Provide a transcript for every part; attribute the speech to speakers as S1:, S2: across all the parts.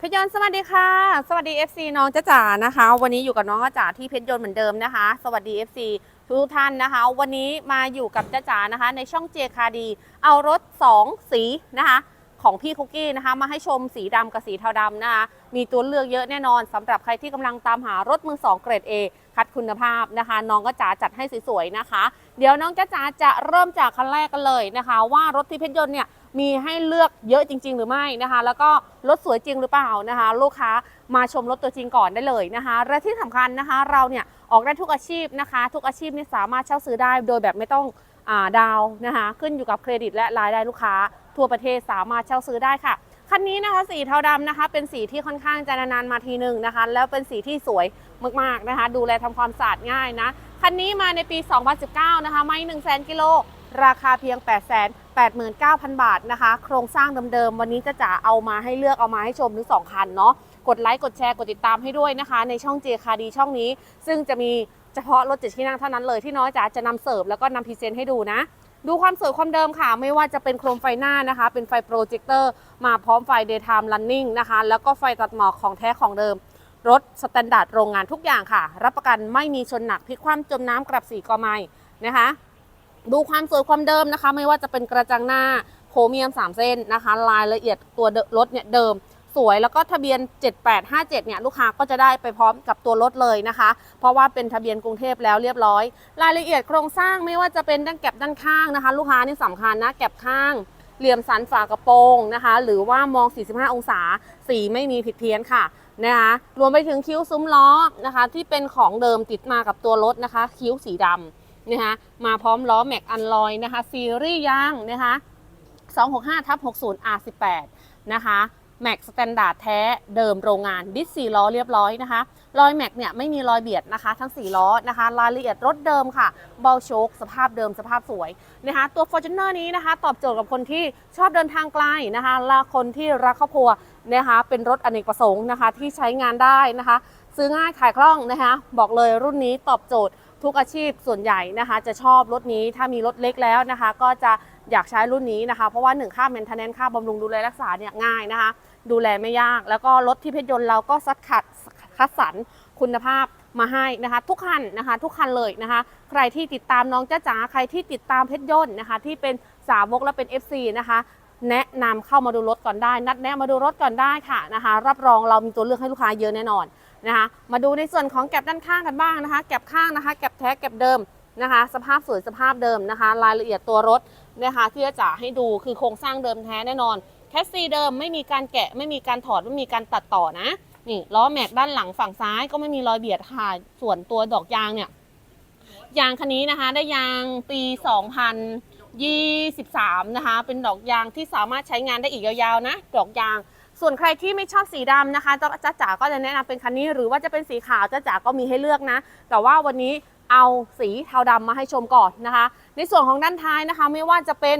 S1: เพชรยนต์สวัสดีค่ะ สวัสดี FC น้องจ้าจ๋านะคะ วันนี้อยู่กับน้องจ้าจ๋าที่เพชรยนต์เหมือนเดิมนะคะ สวัสดี FC ทุกท่านนะคะ วันนี้มาอยู่กับจ้าจ๋านะคะ ในช่องเจคาดี เอารถ 2 สีนะคะ ของพี่คุกกี้นะคะ มาให้ชมสีดำกับสีเทาดำนะคะ มีตัวเลือกเยอะแน่นอนสำหรับใครที่กำลังตามหารถมือ2เกรด A คัดคุณภาพนะคะ น้องก็จ๋าจัดให้สวยๆนะคะ เดี๋ยวน้องจ้าจ๋าจะเริ่มจากคันแรกกันเลยนะคะ ว่ารถที่เพชรยนต์เนี่ย มีให้เลือกเยอะจริง ๆ หรือไม่นะคะ แล้วก็รถสวยจริงหรือเปล่านะคะ ลูกค้ามาชมรถตัวจริงก่อนได้เลยนะคะ และที่สำคัญนะคะ เราเนี่ยออกได้ทุกอาชีพนะคะ ทุกอาชีพนี่สามารถเช่าซื้อได้โดยแบบไม่ต้องอาดาวนะคะ ขึ้นอยู่กับเครดิตและรายได้ลูกค้า ทั่วประเทศสามารถเช่าซื้อได้ค่ะคันนี้นะคะสีเทาดำนะคะ เป็นสีที่ค่อนข้างจะนานๆมาทีหนึ่งนะคะ แล้วเป็นสีที่สวยมากๆนะคะ ดูแลทำความสะอาดง่ายนะคันนี้มาในปี 2019 นะคะ ไม่1 0 0 0 0 0กิโลราคาเพียง 8 8 9 0 89,000 บาทนะคะ โครงสร้างเดิมๆ วันนี้จะจ๋าเอามาให้เลือกเอามาให้ชมถึง2คันเนาะ กดไลค์กดแชร์กดติดตามให้ด้วยนะคะ ในช่องเจคาดีช่องนี้ ซึ่งจะมีเฉพาะรถเจ็ดที่นั่งเท่านั้นเลยที่น้อยจ๋าจะนำเสิร์ฟแล้วก็นำพรีเซนต์ให้ดูนะ ดูความสวยความเดิมค่ะ ไม่ว่าจะเป็นโคมไฟหน้านะคะ เป็นไฟโปรเจคเตอร์มาพร้อมไฟ daytime running นะคะ แล้วก็ไฟตัดหมอกของแท้ของเดิมรถสแตนดาร์ดโรงงานทุกอย่างค่ะ รับประกันไม่มีชนหนักพลิกคว่ำจมน้ำกลับสีกอไม้นะคะ ดูความสวยความเดิมนะคะ ไม่ว่าจะเป็นกระจังหน้าโครเมียม 3 เส้นนะคะ รายละเอียดตัวรถเนี่ยเดิม สวยแล้วก็ทะเบียน 7857 เนี่ยลูกค้าก็จะได้ไปพร้อมกับตัวรถเลยนะคะ เพราะว่าเป็นทะเบียนกรุงเทพแล้วเรียบร้อย รายละเอียดโครงสร้างไม่ว่าจะเป็นด้านแก็บด้านข้างนะคะ ลูกค้านี่สำคัญนะแก็บข้างเหลี่ยมสันฝากระโปรงนะคะ หรือว่ามอง 45 องศา สีไม่มีผิดเพี้ยนค่ะนะคะรวมไปถึงคิ้วซุ้มล้อนะคะ ที่เป็นของเดิมติดมากับตัวรถนะคะ คิ้วสีดำ นะคะมาพร้อมล้อแม็กอันลอยนะคะซีรีส์ยางนะคะ265ทับ60 R18 นะคะแม็กสแตนดาร์ดแท้เดิมโรงงานดิสสี่ล้อเรียบร้อยนะคะรอยแม็กเนี่ยไม่มีรอยเบียดนะคะทั้ง 4 ล้อนะคะ รายละเอียดรถเดิมค่ะ เบาโชคสภาพเดิมสภาพสวยนะคะ ตัว f o r t u n e r นี้นะคะ ตอบโจทย์กับคนที่ชอบเดินทางไกลนะคะและคนที่รักครอบครัวนะคะ เป็นรถอเนกประสงค์นะคะที่ใช้งานได้นะคะ ซื้อง่ายขายคล่องนะคะ บอกเลยรุ่นนี้ตอบโจทย์ ทุกอาชีพส่วนใหญ่นะคะ จะชอบรถนี้ถ้ามีรถเล็กแล้วนะคะ ก็จะอยากใช้รุ่นนี้นะคะ เพราะว่าหนึ่งค่า maintenance ค่าบำรุงดูแลรักษาเนี่ยง่ายนะคะ ดูแลไม่ยาก แล้วก็รถที่เพชรยนต์เราก็สัดขัดคัดสรรคุณภาพมาให้นะคะ ทุกคันนะคะ ทุกคันเลยนะคะ ใครที่ติดตามน้องจ้าจ๋าใครที่ติดตามเพชรยนต์นะคะ ที่เป็นสาวกและเป็น FC นะคะแนะนำเข้ามาดูรถก่อนได้ นัดแนะมาดูรถก่อนได้ค่ะนะคะ รับรองเรามีตัวเลือกให้ลูกค้าเยอะแน่นอน นะคะ มาดูในส่วนของแก็บด้านข้างกันบ้างนะคะ แก็บข้างนะคะ แก็บแท้แก็บเดิมนะคะ สภาพสวยสภาพเดิมนะคะ รายละเอียดตัวรถนะคะ ที่จะจ๋าให้ดูคือโครงสร้างเดิมแท้แน่นอน แคสซีเดิมไม่มีการแกะไม่มีการถอดไม่มีการตัดต่อนะนี่ล้อแม็กด้านหลังฝั่งซ้ายก็ไม่มีรอยเบียดค่ะ ส่วนตัวดอกยางเนี่ยยางคันนี้นะคะ ได้ยางปี 2023 นะคะ เป็นดอกยางที่สามารถใช้งานได้อีกยาวๆนะ ดอกยาง ส่วนใครที่ไม่ชอบสีดำนะคะจ้าจ๋าก็จะแนะนำเป็นคันนี้ หรือว่าจะเป็นสีขาวจ้าจ๋าก็มีให้เลือกนะ แต่ว่าวันนี้เอาสีเทาดำมาให้ชมก่อนนะคะ ในส่วนของด้านท้ายนะคะ ไม่ว่าจะเป็น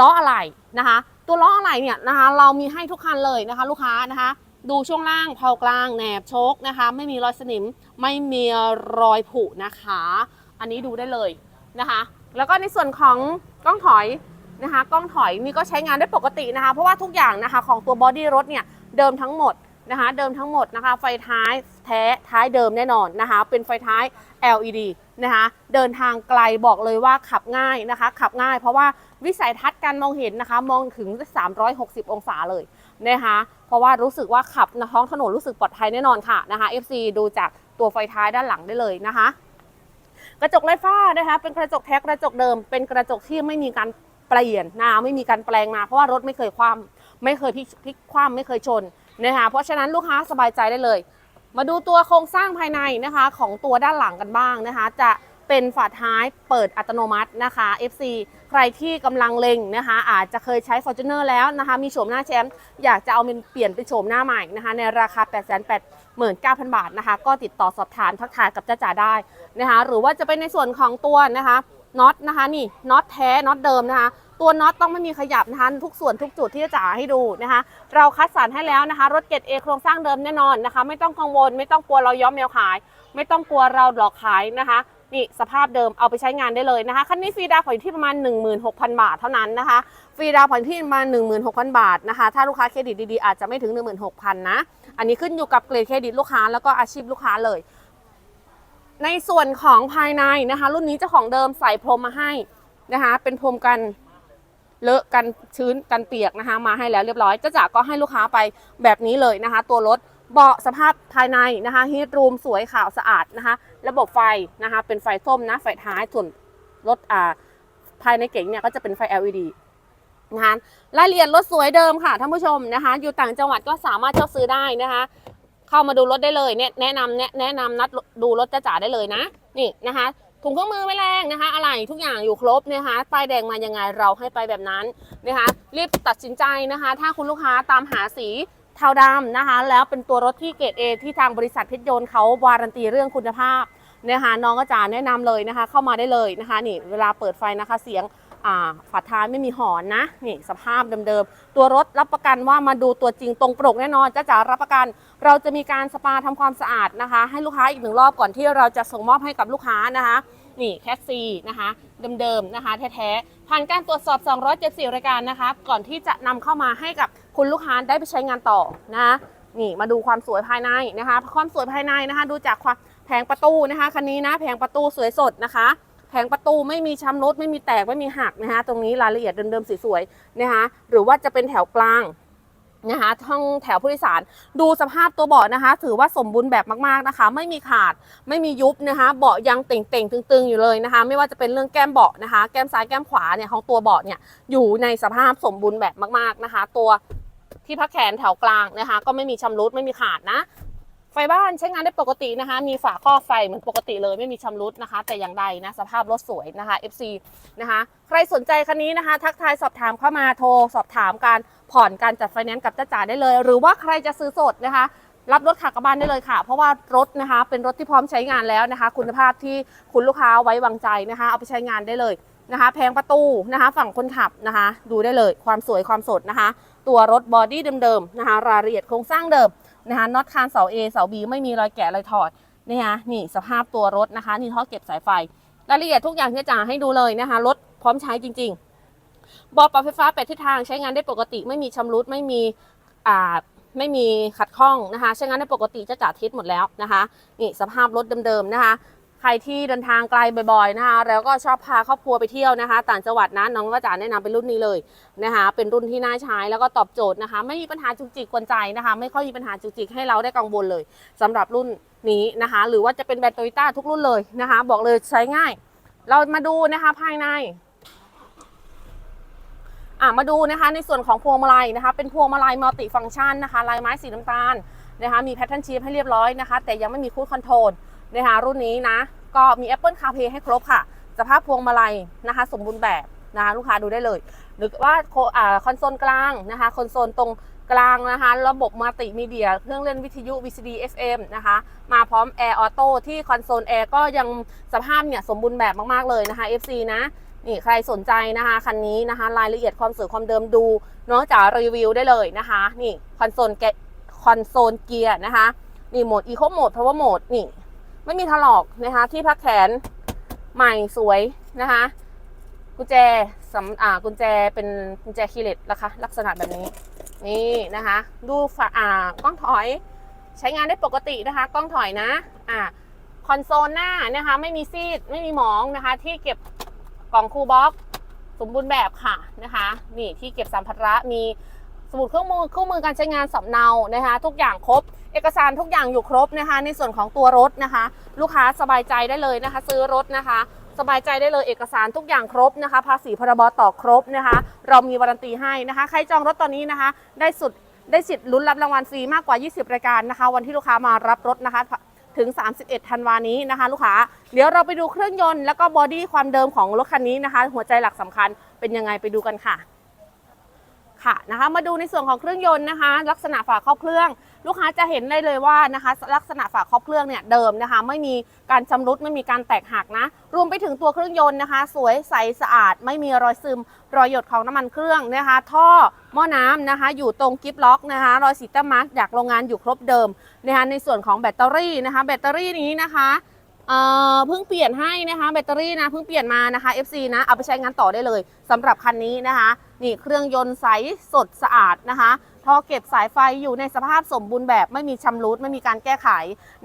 S1: ล้ออะไหล่นะคะ ตัวล้ออะไหล่เนี่ยนะคะ เรามีให้ทุกคันเลยนะคะ ลูกค้านะคะ ดูช่วงล่างเพากลางแหนบโชคนะคะ ไม่มีรอยสนิม ไม่มีรอยผุนะคะ อันนี้ดูได้เลยนะคะ แล้วก็ในส่วนของกล้องถอย นะคะ กล้องถอยนี่ก็ใช้งานได้ปกตินะคะ เพราะว่าทุกอย่างนะคะของตัวบอดี้รถเนี่ยเดิมทั้งหมดนะคะ เดิมทั้งหมดนะคะ ไฟท้ายแท้ท้ายเดิมแน่นอนนะคะ เป็นไฟท้าย LED นะคะ เดินทางไกลบอกเลยว่าขับง่ายนะคะ ขับง่ายเพราะว่าวิสัยทัศน์การมองเห็นนะคะ มองถึง 360 องศาเลยนะคะ เพราะว่ารู้สึกว่าขับท้องถนนรู้สึกปลอดภัยแน่นอนค่ะนะคะ FC ดูจากตัวไฟท้ายด้านหลังได้เลยนะคะกระจกไร้ฝ้านะคะเป็นกระจกแท้กระจกเดิม เป็นกระจกที่ไม่มีการ เปลี่ยนนะไม่มีการแปลงมาเพราะว่ารถไม่เคยคว่ำไม่เคยพลิกคว่ำไม่เคยชนนะคะเพราะฉะนั้นลูกค้าสบายใจได้เลย มาดูตัวโครงสร้างภายในนะคะของตัวด้านหลังกันบ้างนะคะ จะเป็นฝาท้ายเปิดอัตโนมัตินะคะ FC ใครที่กำลังเล็งนะคะ อาจจะเคยใช้ Fortuner แล้วนะคะ มีโฉมหน้าแชมป์อยากจะเอาเป็นเปลี่ยนเป็นโฉมหน้าใหม่นะคะ ในราคา 8 8 9 0 0 0 บาทนะคะ ก็ติดต่อสอบถามทักทายกับจ้าจ๋าได้นะคะ หรือว่าจะเป็นในส่วนของตัวนะคะน็อตนะคะนี่น็อตแท้น็อตเดิมนะคะ ตัวน็อตต้องไม่มีขยับนะคะทุกส่วนทุกจุดที่จะจ๋าให้ดูนะคะ เราคัดสรรให้แล้วนะคะ รถเกรดเอโครงสร้างเดิมแน่นอนนะคะ ไม่ต้องกังวล ไม่ต้องกลัวเราย้อมแมวขาย ไม่ต้องกลัวเราหลอกขายนะคะนี่สภาพเดิมเอาไปใช้งานได้เลยนะคะคันนี้ฟรีดาวผ่อนอยู่ที่ประมาณ 16,000 บาทเท่านั้นนะคะฟรีดาวผ่อนที่ประมาณ 16,000 บาทนะคะ ถ้าลูกค้าเครดิตดีๆ อาจจะไม่ถึง 16,000 นะ อันนี้ขึ้นอยู่กับเกรดเครดิตลูกค้าแล้วก็อาชีพลูกค้าเลย ในส่วนของภายในนะคะ รุ่นนี้เจ้าของเดิมใส่พรมมาให้นะคะ เป็นพรมกัน เลอะกันชื้นกันเปียกนะคะ มาให้แล้วเรียบร้อยเจ้าจ๋าก็ให้ลูกค้าไปแบบนี้เลยนะคะ ตัวรถเบาะสภาพภายในนะคะฮีทรูมสวยขาวสะอาดนะคะ ระบบไฟนะคะ เป็นไฟส้มนะไฟท้ายส่วนรถอ่าภายในเก๋งเนี่ยก็จะเป็นไฟ LED นะคะรายละเอียดรถสวยเดิมค่ะท่านผู้ชมนะคะ อยู่ต่างจังหวัดก็สามารถเช่าซื้อได้นะคะ เข้ามาดูรถได้เลยแนะนำแนะแนะนำนัดดูรถจ้าจ๋าได้เลยนะนี่นะคะ ถุงเครื่องมือไม่แรงนะคะ อะไรทุกอย่างอยู่ครบนะคะป้ายแดงมายังไงเราให้ไปแบบนั้นนะคะ รีบตัดสินใจนะคะ ถ้าคุณลูกค้าตามหาสีเทาดำนะคะ แล้วเป็นตัวรถที่เกรดเอที่ทางบริษัทเพชรยนต์เขาวารันตีเรื่องคุณภาพนะคะน้องก็จะแนะนำเลยนะคะ เข้ามาได้เลยนะคะ นี่เวลาเปิดไฟนะคะเสียง ฝาท้ายไม่มีหอนนะนี่สภาพเดิมๆ ตัวรถรับประกันว่ามาดูตัวจริงตรงปกแน่นอนจ้าจ๋ารับประกัน เราจะมีการสปาทำความสะอาดนะคะ ให้ลูกค้าอีกหนึ่งรอบก่อนที่เราจะส่งมอบให้กับลูกค้านะคะนี่แคสซีนะคะเดิมๆนะคะแท้ๆผ่านการตรวจสอบ 274 รายการนะคะ ก่อนที่จะนำเข้ามาให้กับคุณลูกค้าได้ไปใช้งานต่อนะคะนี่มาดูความสวยภายในนะคะ ความสวยภายในนะคะ ดูจากความแผงประตูนะคะคันนี้นะแผงประตูสวยสดนะคะ แผงประตูไม่มีช้ำรุดไม่มีแตกไม่มีหักนะคะตรงนี้รายละเอียดเดิมๆสวยๆนะคะหรือว่าจะเป็นแถวกลางนะคะท่องแถวผู้โดยสาร ดูสภาพตัวเบาะนะคะ ถือว่าสมบูรณ์แบบมากๆนะคะ ไม่มีขาดไม่มียุบนะคะ เบาะยังเต่งๆ ตึง ๆ อยู่เลยนะคะ ไม่ว่าจะเป็นเรื่องแก้มเบาะนะคะ แก้มซ้ายแก้มขวาเนี่ยของตัวเบาะเนี่ยอยู่ในสภาพสมบูรณ์แบบมากๆนะคะ ตัวที่พักแขนแถวกลางนะคะ ก็ไม่มีชำรุดไม่มีขาดนะ ไฟบ้านใช้งานได้ปกตินะคะ มีฝาครอบไฟเหมือนปกติเลยไม่มีชำรุดนะคะ แต่อย่างใดนะสภาพรถสวยนะคะ FC นะคะ ใครสนใจคันนี้นะคะ ทักทายสอบถามเข้ามาโทรสอบถามการผ่อนการจัดไฟแนนซ์กับจ้าจ๋าได้เลย หรือว่าใครจะซื้อสดนะคะ รับรถขับกลับบ้านได้เลยค่ะ เพราะว่ารถนะคะ เป็นรถที่พร้อมใช้งานแล้วนะคะ คุณภาพที่คุณลูกค้าไว้วางใจนะคะ เอาไปใช้งานได้เลยนะคะ แพงประตูนะคะ ฝั่งคนขับนะคะ ดูได้เลยความสวยความสดนะคะ ตัวรถบอดี้เดิมๆนะคะ รายละเอียดโครงสร้างเดิม นะคะน็อตคานเสา A เสา B ไม่มีรอยแกะรอยถอดนะคะนี่สภาพตัวรถนะคะ นี่ท่อเก็บสายไฟรายละเอียดทุกอย่างที่จะให้ดูเลยนะคะรถพร้อมใช้จริง ๆบอปรับไฟฟ้าแปดทิศทางใช้งานได้ปกติ ไม่มีชำรุดไม่มีอ่าไม่มีขัดข้องนะคะ ใช้งานได้ปกติจะจ่าทิศหมดแล้วนะคะ นี่สภาพรถเดิมๆนะคะ ใครที่เดินทางไกลบ่อยๆนะคะแล้วก็ชอบพาครอบครัวไปเที่ยวนะคะ ต่างจังหวัดนะน้องก็จะแนะนำเป็นรุ่นนี้เลยนะคะเป็นรุ่นที่น่าใช้แล้วก็ตอบโจทย์นะคะ ไม่มีปัญหาจุกจิกกวนใจนะคะ ไม่ค่อยมีปัญหาจุกจิกให้เราได้กังวลเลยสำหรับรุ่นนี้นะคะ หรือว่าจะเป็นแบรนด์โตโยต้าทุกรุ่นเลยนะคะ บอกเลยใช้ง่าย เรามาดูนะคะภายในอะมาดูนะคะในส่วนของพวงมาลัยนะคะ เป็นพวงมาลัยมัลติฟังก์ชันนะคะลายไม้สีน้ำตาลนะคะ มีแพทเทิร์นชีฟให้เรียบร้อยนะคะ แต่ยังไม่มีคูดคอนโทรล นะคะรุ่นนี้นะ ก็มี Apple CarPlay ให้ครบค่ะ สภาพพวงมาลัยนะคะ สมบูรณ์แบบนะคะลูกค้าดูได้เลย หรือว่าคอ่าคอนโซลกลางนะคะคอนโซลตรงกลางนะคะระบบมัลติมีเดีย เครื่องเล่นวิทยุ VCD FM นะคะมาพร้อม Air Auto ที่คอนโซลแอร์ก็ยังสภาพเนี่ยสมบูรณ์แบบมาก ๆ เลยนะคะ FC นะนี่ใครสนใจนะคะคันนี้นะคะรายละเอียดความสวยความเดิมดูน้องจ๋ารีวิวได้เลยนะคะ นี่คอนโซลแกคอนโซลเกียร์นะคะ นี่โหมด Eco Mode Power Mode นี่ ไม่มีถลอกนะคะ ที่พักแขนใหม่สวยนะคะ กุญแจสำอ่ากุญแจเป็นกุญแจคีเลสนะคะลักษณะแบบนี้ นี่นะคะ ดูฝาอ่ากล้องถอย ใช้งานได้ปกตินะคะ กล้องถอยนะ อ่าคอนโซลหน้านะคะ ไม่มีซีดไม่มีหมองนะคะ ที่เก็บกล่องคูบ็อกซ์สมบูรณ์แบบค่ะนะคะ นี่ที่เก็บสัมภาระมีสมุดเครื่องมือเครื่องมือการใช้งานสำเนานะคะ ทุกอย่างครบ เอกสารทุกอย่างอยู่ครบนะคะ ในส่วนของตัวรถนะคะ ลูกค้าสบายใจได้เลยนะคะ ซื้อรถนะคะ สบายใจได้เลยเอกสารทุกอย่างครบนะคะ ภาษีพรบต่อครบนะคะ เรามีวารันตีให้นะคะ ใครจองรถตอนนี้นะคะ ได้สุดได้สิทธิ์ลุ้นรับรางวัลฟรีมากกว่า 20 รายการนะคะ วันที่ลูกค้ามารับรถนะคะถึง 31 ธันวานี้นะคะ ลูกค้า เดี๋ยวเราไปดูเครื่องยนต์แล้วก็บอดี้ความเดิมของรถคันนี้นะคะ หัวใจหลักสำคัญเป็นยังไงไปดูกันค่ะ ค่ะนะคะ มาดูในส่วนของเครื่องยนต์นะคะ ลักษณะฝาครอบเครื่อง ลูกค้าจะเห็นได้เลยว่านะคะลักษณะฝาครอบเครื่องเนี่ยเดิมนะคะ ไม่มีการชำรุดไม่มีการแตกหักนะ รวมไปถึงตัวเครื่องยนต์นะคะ สวยใสสะอาด ไม่มีรอยซึม รอยหยดของน้ำมันเครื่องนะคะ ท่อหม้อน้ำนะคะ อยู่ตรงกิฟล็อกนะคะ รอยสีตมาร์กจากโรงงานอยู่ครบเดิมนะคะในส่วนของแบตเตอรี่นะคะ แบตเตอรี่นี้นะคะเพิ่งเปลี่ยนให้นะคะแบตเตอรี่นะเพิ่งเปลี่ยนมานะคะ FC นะเอาไปใช้งานต่อได้เลยสำหรับคันนี้นะคะ นี่เครื่องยนต์ใสสดสะอาดนะคะ ท่อเก็บสายไฟอยู่ในสภาพสมบูรณ์แบบไม่มีชำรุดไม่มีการแก้ไข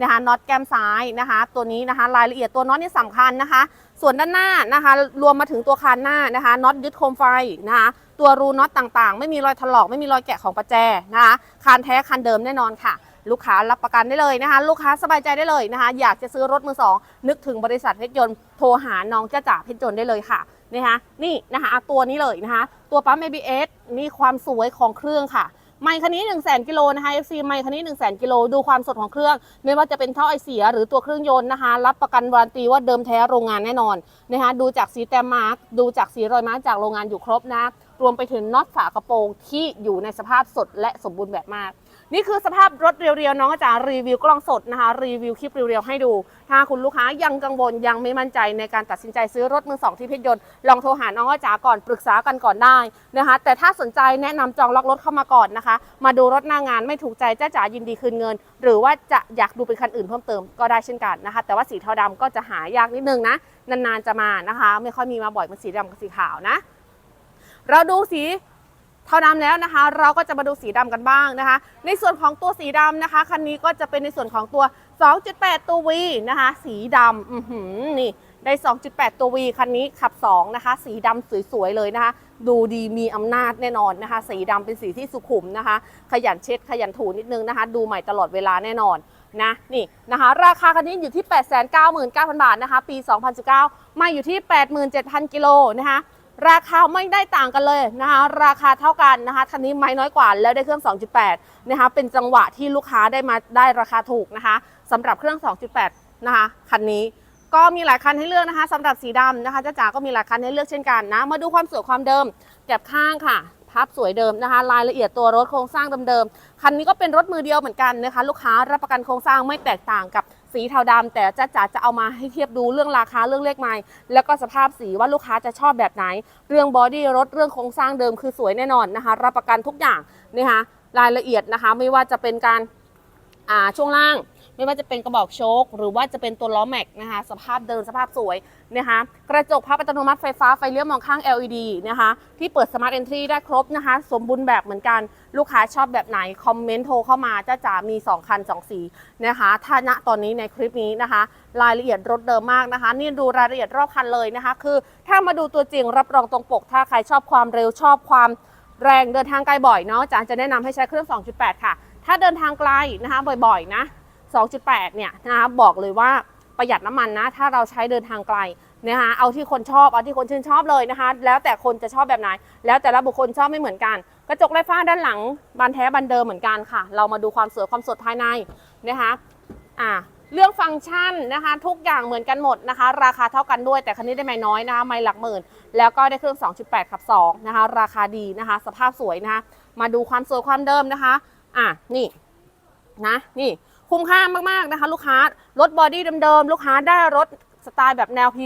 S1: นะคะน็อตแก้มซ้ายนะคะ ตัวนี้นะคะ รายละเอียดตัวน็อตนี่สำคัญนะคะ ส่วนด้านหน้านะคะ รวมมาถึงตัวคานหน้านะคะน็อตยึดโคมไฟนะคะ ตัวรูน็อตต่างๆ ไม่มีรอยถลอกไม่มีรอยแกะของประแจนะคะคานแท้คานเดิมแน่นอนค่ะ ลูกค้ารับประกันได้เลยนะคะ ลูกค้าสบายใจได้เลยนะคะ อยากจะซื้อรถมือสองนึกถึงบริษัทเพชรยนต์โทรหาน้องจ้าจ๋าเพชรยนต์ได้เลยค่ะนะคะนี่นะคะตัวนี้เลยนะคะ ตัวปั๊ม ABS นี่ความสวยของเครื่องค่ะ ไมค์คันนี้ 1 0 0 0 0แกิโลนะคะ FC ไมค์คันนี้1 0 0 0 0 0กิโลดูความสดของเครื่อง ไม่ว่าจะเป็นท่อไอเสียหรือตัวเครื่องยนต์นะคะ รับประกันวารันตีว่าเดิมแท้โรงงานแน่นอนนะคะดูจากสีแต้มมาร์กดูจากสีรอยมาร์กจากโรงงานอยู่ครบนะรวมไปถึงน็อตฝากระโปรงที่อยู่ในสภาพสดและสมบูรณ์แบบมาก นี่คือสภาพรถเรียวๆน้องอาจารย์รีวิวกล้องสดนะคะ รีวิวคลิปเรียวๆให้ดู ถ้าคุณลูกค้ายังกังวลยังไม่มั่นใจในการตัดสินใจซื้อรถมือสองที่เพชรยนต์ลองโทรหาน้องอาจารย์ก่อนปรึกษากันก่อนได้นะคะ แต่ถ้าสนใจแนะนำจองล็อกรถเข้ามาก่อนนะคะ มาดูรถหน้างานไม่ถูกใจจ้าจ๋ายินดีคืนเงิน หรือว่าจะอยากดูเป็นคันอื่นเพิ่มเติมก็ได้เช่นกันนะคะ แต่ว่าสีเทาดำก็จะหายากนิดนึงนะนานๆจะมานะคะ ไม่ค่อยมีมาบ่อยเหมันสีดำกับสีขาวนะ เราดูสี เทาดำแล้วนะคะ เราก็จะมาดูสีดำกันบ้างนะคะ ในส่วนของตัวสีดำนะคะคันนี้ก็จะเป็นในส่วนของตัว 2.8 ตัว V นะคะ สีดำอือหือนี่ได้ 2.8 ตัว V คันนี้ขับ 2 นะคะ สีดำสวยๆเลยนะคะ ดูดีมีอำนาจแน่นอนนะคะ สีดำเป็นสีที่สุขุมนะคะ ขยันเช็ดขยันถูนิดนึงนะคะ ดูใหม่ตลอดเวลาแน่นอนนะนี่นะคะราคาคันนี้อยู่ที่ 899,000 บาทนะคะ ปี 2019 มาอยู่ที่ 87,000 กิโลนะคะ ราคาไม่ได้ต่างกันเลยนะคะ ราคาเท่ากันนะคะคันนี้ไม่น้อยกว่าแล้วได้เครื่อง 2.8 นะคะ เป็นจังหวะที่ลูกค้าได้มาได้ราคาถูกนะคะสำหรับเครื่อง 2.8 นะคะคันนี้ก็มีหลายคันให้เลือกนะคะสำหรับสีดำนะคะจ้าจ๋าก็มีหลายคันให้เลือกเช่นกันนะ มาดูความสวยความเดิมแกบข้างค่ะภาพสวยเดิมนะคะ รายละเอียดตัวรถโครงสร้างเดิมๆคันนี้ก็เป็นรถมือเดียวเหมือนกันนะคะ ลูกค้ารับประกันโครงสร้างไม่แตกต่างกับ สีเทาดำแต่จ้าจ๋าจะเอามาให้เทียบดูเรื่องราคาเรื่องเลขไม้แล้วก็สภาพสีว่าลูกค้าจะชอบแบบไหน เรื่องบอดี้รถเรื่องโครงสร้างเดิมคือสวยแน่นอนนะคะ รับประกันทุกอย่างนะคะรายละเอียดนะคะ ไม่ว่าจะเป็นการอ่าช่วงล่าง ไม่ว่าจะเป็นกระบอกโชคหรือว่าจะเป็นตัวล้อแม็กนะคะ สภาพเดินสภาพสวยนะคะ กระจกพับอัตโนมัติไฟฟ้าไฟเลี้ยวมองข้าง LED นะคะ ที่เปิด Smart Entry ได้ครบนะคะ สมบูรณ์แบบเหมือนกันลูกค้าชอบแบบไหน คอมเมนต์โทรเข้ามาจ้าจ๋ามี 2 คัน 2 สีนะคะถ้าณตอนนี้ในคลิปนี้นะคะ รายละเอียดรถเดิมมากนะคะ นี่ดูรายละเอียดรอบคันเลยนะคะ คือถ้ามาดูตัวจริงรับรองตรงปก ถ้าใครชอบความเร็วชอบความแรงเดินทางไกลบ่อยเนาะจ๋าจะแนะนำให้ใช้เครื่อง 2.8 ค่ะ ถ้าเดินทางไกลนะคะบ่อยๆนะ 2.8 เนี่ยนะคะบอกเลยว่าประหยัดน้ำมันนะ ถ้าเราใช้เดินทางไกลนะคะเอาที่คนชอบเอาที่คนชื่นชอบเลยนะคะ แล้วแต่คนจะชอบแบบไหน แล้วแต่ละบุคคลชอบไม่เหมือนกัน กระจกไร้ฝ้าด้านหลังบานแท้บานเดิมเหมือนกันค่ะ เรามาดูความสวยความสดภายในนะคะอ่าเรื่องฟังก์ชันนะคะ ทุกอย่างเหมือนกันหมดนะคะ ราคาเท่ากันด้วยแต่คันนี้ได้ไม่น้อยนะคะไม่หลักหมื่น แล้วก็ได้เครื่อง 2.8 ขับ 2 นะคะ ราคาดีนะคะ สภาพสวยนะคะ มาดูความสวยความเดิมนะคะ อะนี่นะนี่ คุ้มค่ามากๆนะคะ ลูกค้ารถบอดี้เดิมๆลูกค้าได้รถสไตล์แบบแนวพรี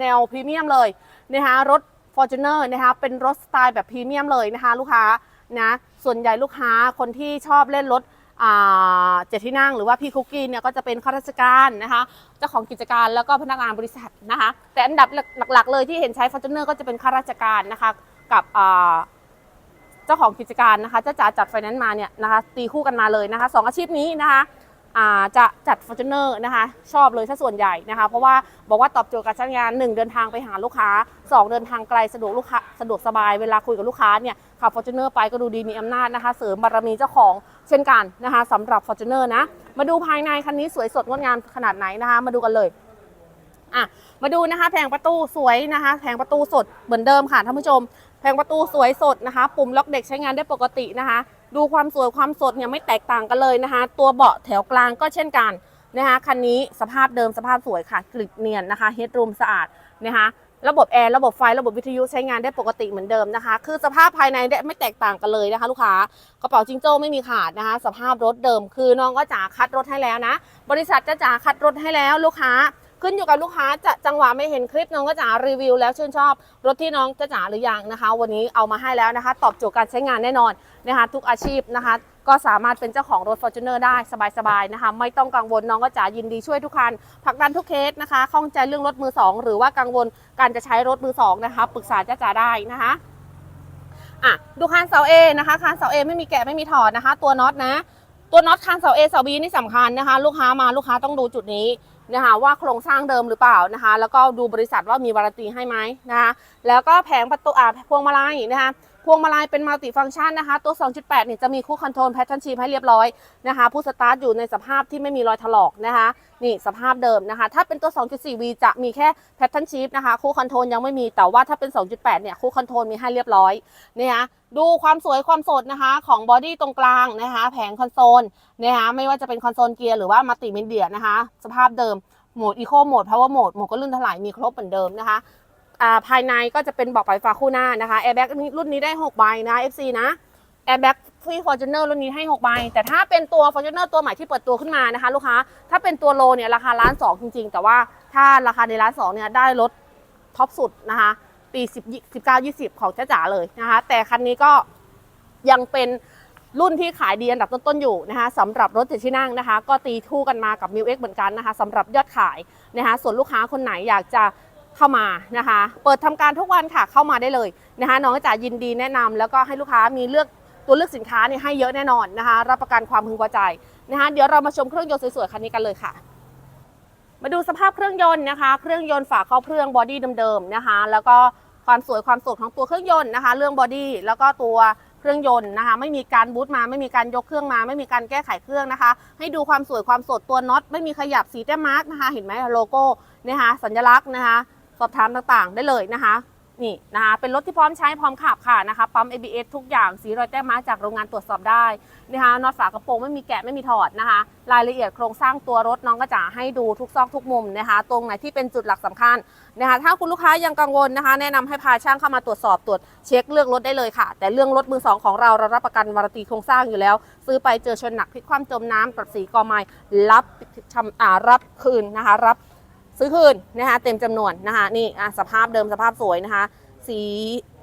S1: แนวพรีเมียมเลยนะคะรถ f o r t u n e r นะคะเป็นรถสไตล์แบบพรีเมียมเลยนะคะ ลูกค้านะส่วนใหญ่ลูกค้าคนที่ชอบเล่นรถเจ็ดที่นั่งหรือว่าพี่คุกกี้เนี่ยก็จะเป็นข้าราชการนะคะเจ้าของกิจการแล้วก็พนักงานบริษัทนะคะแต่อันดับหลักๆ เลยที่เห็นใช้ f o r t u n e r ก็จะเป็นข้าราชการนะคะกับเจ้าของกิจการนะคะเจ้าจ๋าจัดไฟแนนซ์มาเนี่ยนะคะตีคู่กันมาเลยนะคะสองอาชีพนี้นะคะ จะจัด f o r t u n e r นะคะชอบเลยถ้าส่วนใหญ่นะคะเพราะว่าบอกว่าตอบโจทย์การใช้งาน 1 เดินทางไปหาลูกค้า 2 เดินทางไกลสะดวกลูกค้าสะดวกสบายเวลาคุยกับลูกค้าเนี่ยขับ f o r t u n e r ไปก็ดูดีมีอำนาจนะคะ เสริมบารมีเจ้าของเช่นกันนะคะสำหรับ f o r t u n e r นะมาดูภายในคันนี้สวยสดงดงามขนาดไหนนะคะมาดูกันเลยอะมาดูนะคะแผงประตูสวยนะคะแผงประตูสดเหมือนเดิมค่ะท่านผู้ชมแผงประตูสวยสดนะคะ ปุ่มล็อกเด็กใช้งานได้ปกตินะคะ ดูความสวยความสดเนี่ยไม่แตกต่างกันเลยนะคะ ตัวเบาะแถวกลางก็เช่นกันนะคะคันนี้สภาพเดิมสภาพสวยค่ะกริบเนียนนะคะเฮดรูมสะอาดนะคะระบบแอร์ระบบไฟระบบวิทยุใช้งานได้ปกติเหมือนเดิมนะคะ คือสภาพภายในได้ไม่แตกต่างกันเลยนะคะ ลูกค้ากระเป๋าจิงโจ้ไม่มีขาดนะคะ สภาพรถเดิม คือน้องก็จ๋าคัดรถให้แล้วนะ บริษัทจะจ๋าคัดรถให้แล้วลูกค้า ขึ้นอยู่กับลูกค้าจะจังหวะไม่เห็นคลิปน้องก็จ๋ารีวิว แล้วชื่นชอบรถที่น้องจะจ๋าหรือยังนะคะ วันนี้เอามาให้แล้วนะคะ ตอบโจทย์การใช้งานแน่นอนนะคะทุกอาชีพนะคะ ก็สามารถเป็นเจ้าของรถ Fortuner ได้สบายๆนะคะ ไม่ต้องกังวลน้องก็จ๋ายินดีช่วยทุกคันผักดันทุกเคสนะคะข้องใจเรื่องรถมือสองหรือว่ากังวลการจะใช้รถมือสองนะคะปรึกษาจ้าจ๋าได้นะคะอะดูคานเสา A นะคะคานเสา A ไม่มีแกะไม่มีถอดนะคะ ตัวน็อตนะ ตัวน็อตคานเสา A เสา B นี่สำคัญนะคะ ลูกค้ามาลูกค้าต้องดูจุดนี้ นะคะว่าโครงสร้างเดิมหรือเปล่านะคะ แล้วก็ดูบริษัทว่ามีวารันตีให้ไหมนะคะแล้วก็แผงประตูอ่าพวงมาลัยนะคะ พวงมาลัยเป็นมัลติฟังก์ชันนะคะ ตัว 2.8 เนี่ยจะมีคู่คอนโทรลแพทเทิร์นชีพให้เรียบร้อยนะคะ ผู้สตาร์ทอยู่ในสภาพที่ไม่มีรอยถลอกนะคะ นี่สภาพเดิมนะคะ ถ้าเป็นตัว 2.4V จะมีแค่แพทเทิร์นชีพนะคะ คู่คอนโทรลยังไม่มี แต่ว่าถ้าเป็น 2.8 เนี่ย คู่คอนโทรลมีให้เรียบร้อยเนะคะดูความสวยความสดนะคะของบอดี้ตรงกลางนะคะ แผงคอนโซลนะคะไม่ว่าจะเป็นคอนโซลเกียร์หรือว่ามัลติมีเดียนะคะ สภาพเดิมโหมดอีโคโหมดพาวเวอร์โหมดโหมดก็ลื่นถลายมีครบเหมือนเดิมนะคะ ภายในก็จะเป็นเบอกไฟฟ้าคู่หน้านะคะแอร์แบ็กรุ่นนี้ได้6ใบนะ FC นะแอร์แบ็กที่ Fortuner รุ่นนี้ให้6ใบแต่ถ้าเป็นตัว Fortuner ตัวใหม่ที่เปิดตัวขึ้นมานะคะ ลูกค้าถ้าเป็นตัวโลเนี่ยราคาล้านสองจริง ๆ แต่ว่าถ้าราคาในล้านสองเนี่ยได้รถท็อปสุดนะคะปี10 19 20 ของจ้าจ๋าเลยนะคะ แต่คันนี้ก็ยังเป็นรุ่นที่ขายดีอันดับต้นๆอยู่นะคะสำหรับรถเจ็ดที่นั่งนะคะ ก็ตีคู่กันมากับ m ิวเอ็กเหมือนกันนะคะสำหรับยอดขายนะคะ ส่วนลูกค้าคนไหนอยากจะ เข้ามานะคะ เปิดทำการทุกวันค่ะเข้ามาได้เลยนะคะ น้องจ๋ายินดีแนะนำแล้วก็ให้ลูกค้ามีเลือกตัวเลือกสินค้าเนี่ยให้เยอะแน่นอนนะคะ รับประกันความพึงพอใจนะคะ เดี๋ยวเรามาชมเครื่องยนต์สวยๆคันนี้กันเลยค่ะ มาดูสภาพเครื่องยนต์นะคะ เครื่องยนต์ฝาครอบเครื่องบอดี้เดิมๆนะคะ แล้วก็ความสวยความสดของตัวเครื่องยนต์นะคะ เรื่องบอดี้แล้วก็ตัวเครื่องยนต์นะคะไม่มีการบูตมาไม่มีการยกเครื่องมา ไม่มีการแก้ไขเครื่องนะคะ ให้ดูความสวยความสดตัวน็อตไม่มีขยับสีแต้มมาร์กนะคะ เห็นไหมโลโก้นะคะสัญลักษณ์นะคะ สอบถามต่างๆ ได้เลยนะคะนี่นะคะเป็นรถที่พร้อมใช้พร้อมขับค่ะนะคะปั๊ม ABS ทุกอย่างสีรอยแต้มมาจากโรงงานตรวจสอบได้นะคะน็อตฝากระโปรงไม่มีแกะไม่มีถอดนะคะ รายละเอียดโครงสร้างตัวรถน้องก็จะให้ดูทุกซอกทุกมุมนะคะ ตรงไหนที่เป็นจุดหลักสำคัญนะคะถ้าคุณลูกค้ายังกังวลนะคะ แนะนำให้พาช่างเข้ามาตรวจสอบตรวจเช็คเลือกรถได้เลยค่ะ แต่เรื่องรถมือสองของเราเรารับประกันวารันตีโครงสร้างอยู่แล้ว ซื้อไปเจอชนหนักพลิกคว่ำจมน้ำปรับสีกอไม้รับทำรับคืนนะคะ รับ ซื้อคืนนะคะเต็มจำนวนนะคะนี่อะสภาพเดิมสภาพสวยนะคะ สี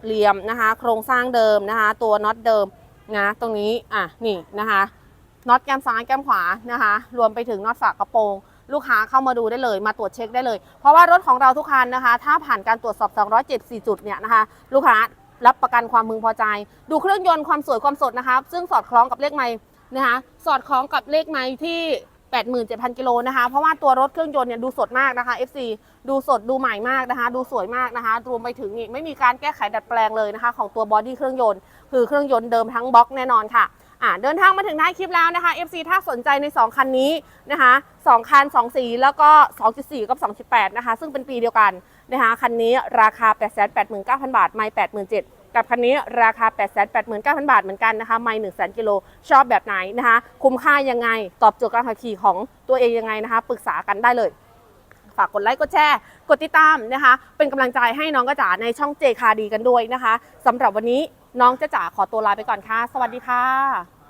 S1: เหลี่ยมนะคะ โครงสร้างเดิมนะคะ ตัวน็อตเดิมนะตรงนี้อะนี่นะคะน็อตแก้มซ้ายแก้มขวานะคะ รวมไปถึงน็อตฝากระโปรงลูกค้าเข้ามาดูได้เลย มาตรวจเช็คได้เลย เพราะว่ารถของเราทุกคันนะคะ ถ้าผ่านการตรวจสอบ 274 จุดเนี่ยนะคะ ลูกค้ารับประกันความพึงพอใจ ดูเครื่องยนต์ความสวยความสดนะคะ ซึ่งสอดคล้องกับเลขไมล์นะคะ สอดคล้องกับเลขไมล์ที่ 87,000 กิโลนะคะ เพราะว่าตัวรถเครื่องยนต์เนี่ยดูสดมากนะคะ FC ดูสดดูใหม่มากนะคะ ดูสวยมากนะคะ รวมไปถึงนี่ไม่มีการแก้ไขดัดแปลงเลยนะคะ ของตัวบอดี้เครื่องยนต์ คือเครื่องยนต์เดิมทั้งบล็อกแน่นอนค่ะอ่าเดินทางมาถึงท้ายคลิปแล้วนะคะ FC ถ้าสนใจใน 2 คันนี้นะคะ2คัน2สีแล้วก็ 2.4 กับ 2.8 นะคะ ซึ่งเป็นปีเดียวกันนะคะ คันนี้ราคา 889,000 บาท ไม่ 87,000 กับคันนี้ราคา 889,000 บาทเหมือนกันนะคะ ไม่1 0 0 0 0กิโลชอบแบบไหนนะคะ คุ้มค่ายังไง ตอบโจทย์การขับขี่ของตัวเองยังไงนะคะ ปรึกษากันได้เลย ฝากกดไลค์ กดแชร์ กดติดตามนะคะ เป็นกำลังใจให้น้องกระจ๋าในช่องเจคาดีกันด้วยนะคะสำหรับวันนี้น้องจะจ๋าขอตัวลาไปก่อนค่ะ สวัสดีค่ะ